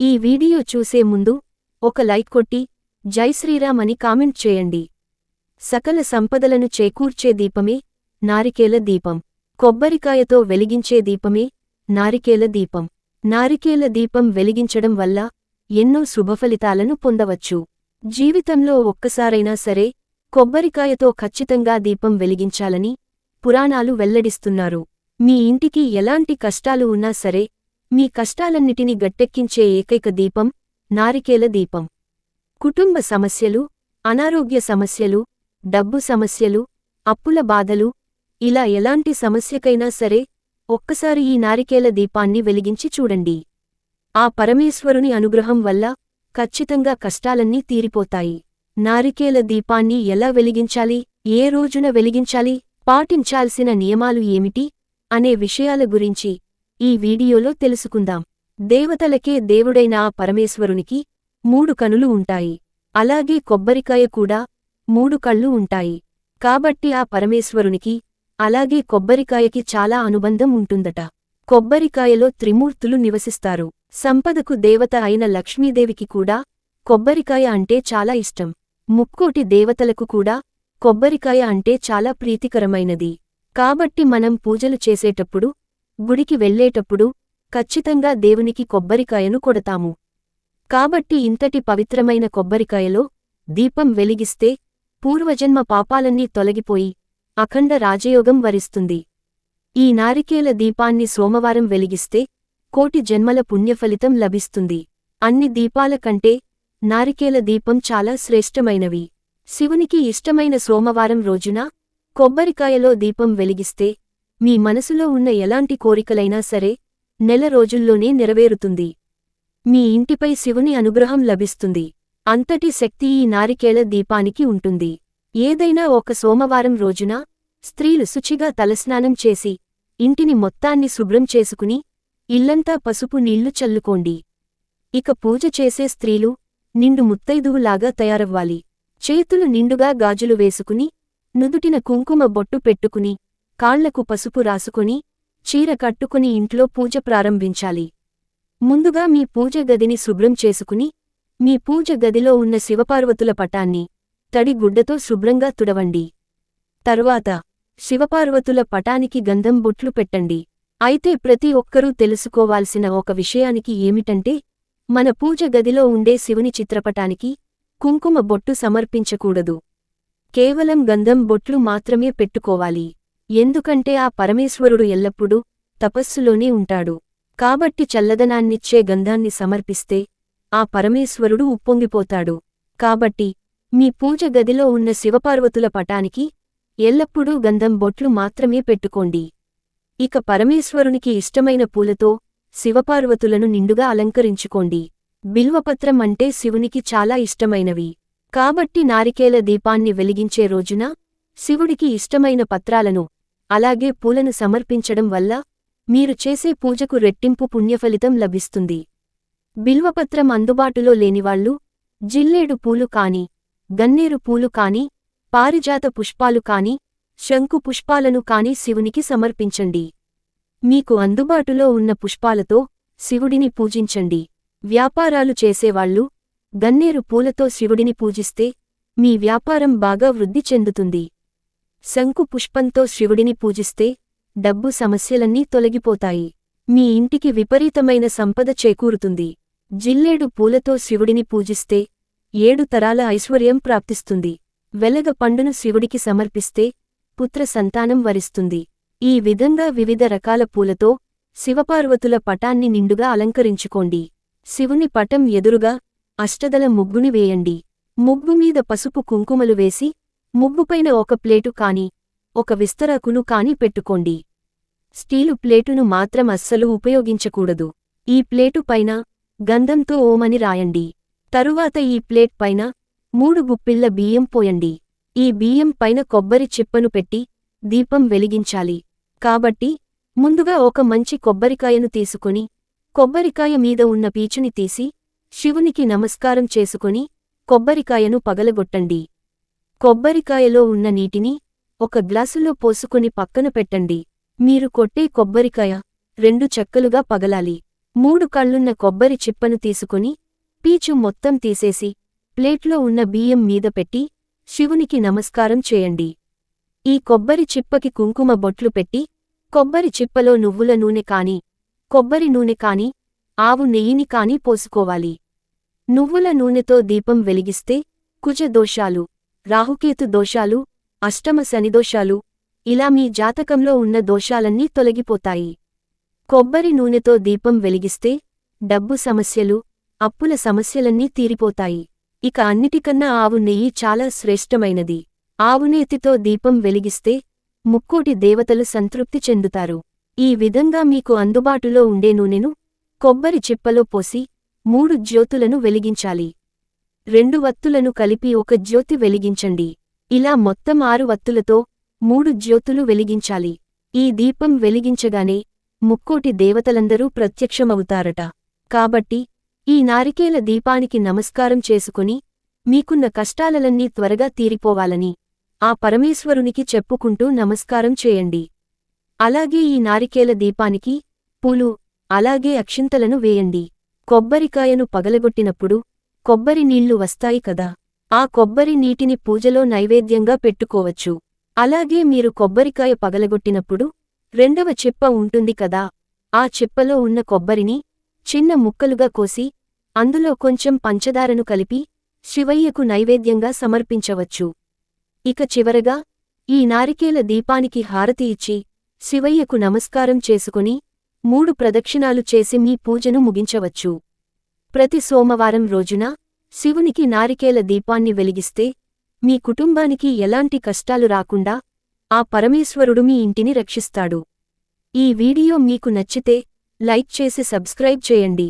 ఈ వీడియో చూసే ముందు ఒక లైక్ కొట్టి జై శ్రీరామ్ అని కామెంట్ చేయండి. సకల సంపదలను చేకూర్చే దీపమే నారికేల దీపం. కొబ్బరికాయతో వెలిగించే దీపమే నారికేల దీపం. నారికేల దీపం వెలిగించడం వల్ల ఎన్నో శుభఫలితాలను పొందవచ్చు. జీవితంలో ఒక్కసారైనా సరే కొబ్బరికాయతో ఖచ్చితంగా దీపం వెలిగించాలని పురాణాలు వెల్లడిస్తున్నారు. మీ ఇంటికి ఎలాంటి కష్టాలు ఉన్నా సరే మీ కష్టాలన్నిటిని గట్టెక్కించే ఏకైక దీపం నారికేల దీపం. కుటుంబ సమస్యలు అనారోగ్య సమస్యలు డబ్బు సమస్యలు అప్పుల బాధలు ఇలా ఎలాంటి సమస్యకైనా సరే ఒక్కసారి ఈ నారికేల దీపాన్ని వెలిగించి చూడండి. ఆ పరమేశ్వరుని అనుగ్రహం వల్ల ఖచ్చితంగా కష్టాలన్నీ తీరిపోతాయి. నారికేల దీపాన్ని ఎలా వెలిగించాలి ఏ రోజున వెలిగించాలి పాటించాల్సిన నియమాలు ఏమిటి అనే విషయాల గురించి ఈ వీడియోలో తెలుసుకుందాం. దేవతలకే దేవుడైన ఆ పరమేశ్వరునికి మూడు కనులు ఉంటాయి. అలాగే కొబ్బరికాయ కూడా మూడు కళ్ళు ఉంటాయి. కాబట్టి ఆ పరమేశ్వరునికి అలాగే కొబ్బరికాయకి చాలా అనుబంధం ఉంటుందట. కొబ్బరికాయలో త్రిమూర్తులు నివసిస్తారు. సంపదకు దేవత అయిన లక్ష్మీదేవికి కూడా కొబ్బరికాయ అంటే చాలా ఇష్టం. ముక్కోటి దేవతలకు కూడా కొబ్బరికాయ అంటే చాలా ప్రీతికరమైనది. కాబట్టి మనం పూజలు చేసేటప్పుడు గుడికి వెళ్ళేటప్పుడు ఖచ్చితంగా దేవునికి కొబ్బరికాయను కొడతాము. కాబట్టి ఇంతటి పవిత్రమైన కొబ్బరికాయలో దీపం వెలిగిస్తే పూర్వజన్మ పాపాలన్నీ తొలగిపోయి అఖండ రాజయోగం వరిస్తుంది. ఈ నారికేల దీపాన్ని సోమవారం వెలిగిస్తే కోటి జన్మల పుణ్యఫలితం లభిస్తుంది. అన్ని దీపాల కంటే నారికేల దీపం చాలా శ్రేష్టమైనవి. శివునికి ఇష్టమైన సోమవారం రోజున కొబ్బరికాయలో దీపం వెలిగిస్తే మీ మనసులో ఉన్న ఎలాంటి కోరికలైనా సరే నెల రోజుల్లోనే నెరవేరుతుంది. మీ ఇంటిపై శివుని అనుగ్రహం లభిస్తుంది. అంతటి శక్తి ఈ నారికేళ దీపానికి ఉంటుంది. ఏదైనా ఒక సోమవారం రోజున స్త్రీలు శుచిగా తలస్నానం చేసి ఇంటిని మొత్తాన్ని శుభ్రం చేసుకుని ఇల్లంతా పసుపు నీళ్ళు చల్లుకోండి. ఇక పూజ చేసే స్త్రీలు నిండు ముత్తైదువులాగా తయారవ్వాలి. చేతులు నిండుగా గాజులు వేసుకుని నుదుటిన కుంకుమ బొట్టు పెట్టుకుని కాళ్ళకు పసుపు రాసుకుని చీర కట్టుకుని ఇంట్లో పూజ ప్రారంభించాలి. ముందుగా మీ పూజ గదిని శుభ్రం చేసుకుని మీ పూజ గదిలో ఉన్న శివపార్వతుల పటాన్ని తడి గుడ్డతో శుభ్రంగా తుడవండి. తరువాత శివపార్వతుల పటానికి గంధం బొట్లు పెట్టండి. అయితే ప్రతి ఒక్కరూ తెలుసుకోవాల్సిన ఒక విషయానికి ఏమిటంటే మన పూజ గదిలో ఉండే శివుని చిత్రపటానికి కుంకుమ బొట్టు సమర్పించకూడదు. కేవలం గంధం బొట్లు మాత్రమే పెట్టుకోవాలి. ఎందుకంటే ఆ పరమేశ్వరుడు ఎల్లప్పుడూ తపస్సులోనే ఉంటాడు. కాబట్టి చల్లదనాన్నిచ్చే గంధాన్ని సమర్పిస్తే ఆ పరమేశ్వరుడు ఉప్పొంగిపోతాడు. కాబట్టి మీ పూజ గదిలో ఉన్న శివపార్వతుల పటానికి ఎల్లప్పుడూ గంధం బొట్లు మాత్రమే పెట్టుకోండి. ఇక పరమేశ్వరునికి ఇష్టమైన పూలతో శివపార్వతులను నిండుగా అలంకరించుకోండి. బిల్వపత్రం అంటే శివునికి చాలా ఇష్టమైనవి. కాబట్టి నారికేల దీపాన్ని వెలిగించే రోజున శివుడికి ఇష్టమైన పత్రాలను అలాగే పూలను సమర్పించడం వల్ల మీరు చేసే పూజకు రెట్టింపు పుణ్యఫలితం లభిస్తుంది. బిల్వపత్రం అందుబాటులో లేనివాళ్ళు జిల్లేడు పూలు కాని గన్నేరు పూలు కాని పారిజాత పుష్పాలు కాని శంకు పుష్పాలను కాని శివునికి సమర్పించండి. మీకు అందుబాటులో ఉన్న పుష్పాలతో శివుడిని పూజించండి. వ్యాపారాలు చేసేవాళ్ళు గన్నేరు పూలతో శివుడిని పూజిస్తే మీ వ్యాపారం బాగా వృద్ధి చెందుతుంది. శంకు పుష్పంతో శివుడిని పూజిస్తే డబ్బు సమస్యలన్నీ తొలగిపోతాయి. మీ ఇంటికి విపరీతమైన సంపద చేకూరుతుంది. జిల్లేడు పూలతో శివుడిని పూజిస్తే ఏడు తరాల ఐశ్వర్యం ప్రాప్తిస్తుంది. వెలగ పండును శివుడికి సమర్పిస్తే పుత్ర సంతానం వరిస్తుంది. ఈ విధంగా వివిధ రకాల పూలతో శివపార్వతుల పటాన్ని నిండుగా అలంకరించుకోండి. శివుని పటం ఎదురుగా అష్టదల ముగ్గుని వేయండి. ముగ్గు మీద పసుపు కుంకుమలు వేసి ముగ్గుపైన ఒక ప్లేటు కాని ఒక విస్తరాకును కాని పెట్టుకోండి. స్టీలు ప్లేటును మాత్రం అస్సలు ఉపయోగించకూడదు. ఈ ప్లేటు పైన గంధంతో ఓమని రాయండి. తరువాత ఈ ప్లేట్ పైన మూడు గుప్పిళ్ళ బియ్యం పోయండి. ఈ బియ్యం పైన కొబ్బరి చిప్పను పెట్టి దీపం వెలిగించాలి. కాబట్టి ముందుగా ఒక మంచి కొబ్బరికాయను తీసుకుని కొబ్బరికాయ మీద ఉన్న పీచుని తీసి శివునికి నమస్కారం చేసుకుని కొబ్బరికాయను పగలగొట్టండి. కొబ్బరికాయలో ఉన్న నీటిని ఒక గ్లాసులో పోసుకుని పక్కన పెట్టండి. మీరు కొట్టే కొబ్బరికాయ రెండు చెక్కలుగా పగలాలి. మూడు కళ్ళున్న కొబ్బరి చిప్పను తీసుకుని పీచు మొత్తం తీసేసి ప్లేట్లో ఉన్న బియ్యం మీద పెట్టి శివునికి నమస్కారం చేయండి. ఈ కొబ్బరి చిప్పకి కుంకుమ బొట్లు పెట్టి కొబ్బరి చిప్పలో నువ్వుల నూనె కాని కొబ్బరి నూనె కాని ఆవు నెయ్యిని కాని పోసుకోవాలి. నువ్వుల నూనెతో దీపం వెలిగిస్తే కుజదోషాలు. రాహుకేతు దోషాలు అష్టమ శనిదోషాలు ఇలా మీ జాతకంలో ఉన్న దోషాలన్నీ తొలగిపోతాయి. కొబ్బరి నూనెతో దీపం వెలిగిస్తే డబ్బు సమస్యలు అప్పుల సమస్యలన్నీ తీరిపోతాయి. ఇక అన్నిటికన్నా ఆవు నెయ్యి చాలా శ్రేష్టమైనది. ఆవునేతితో దీపం వెలిగిస్తే ముక్కోటి దేవతలు సంతృప్తి చెందుతారు. ఈ విధంగా మీకు అందుబాటులో ఉండే నూనెను కొబ్బరి చిప్పలో పోసి మూడు జ్యోతులను వెలిగించాలి. రెండు వత్తులను కలిపి ఒక జ్యోతి వెలిగించండి. ఇలా మొత్తం ఆరు వత్తులతో మూడు జ్యోతులు వెలిగించాలి. ఈ దీపం వెలిగించగానే ముక్కోటి దేవతలందరూ ప్రత్యక్షమవుతారట. కాబట్టి ఈ నారికేల దీపానికి నమస్కారం చేసుకుని మీకున్న కష్టాలలన్నీ త్వరగా తీరిపోవాలని ఆ పరమేశ్వరునికి చెప్పుకుంటూ నమస్కారం చేయండి. అలాగే ఈ నారికేల దీపానికి పూలు అలాగే అక్షింతలను వేయండి. కొబ్బరికాయను పగలగొట్టినప్పుడు కొబ్బరి నీళ్ళు వస్తాయి కదా. ఆ కొబ్బరి నీటిని పూజలో నైవేద్యంగా పెట్టుకోవచ్చు. అలాగే మీరు కొబ్బరికాయ పగలగొట్టినప్పుడు రెండవ చెప్ప ఉంటుంది కదా. ఆ చెప్పలో ఉన్న కొబ్బరిని చిన్న ముక్కలుగా కోసి అందులో కొంచెం పంచదారను కలిపి శివయ్యకు నైవేద్యంగా సమర్పించవచ్చు. ఇక చివరగా ఈ నారికేల దీపానికి హారతి ఇచ్చి శివయ్యకు నమస్కారం చేసుకుని మూడు ప్రదక్షిణాలు చేసి మీ పూజను ముగించవచ్చు. ప్రతి సోమవారం రోజున శివునికి నారికేల దీపాన్ని వెలిగిస్తే మీ కుటుంబానికి ఎలాంటి కష్టాలు రాకుండా ఆ పరమేశ్వరుడు మీ ఇంటిని రక్షిస్తాడు. ఈ వీడియో మీకు నచ్చితే లైక్ చేసి సబ్స్క్రైబ్ చేయండి.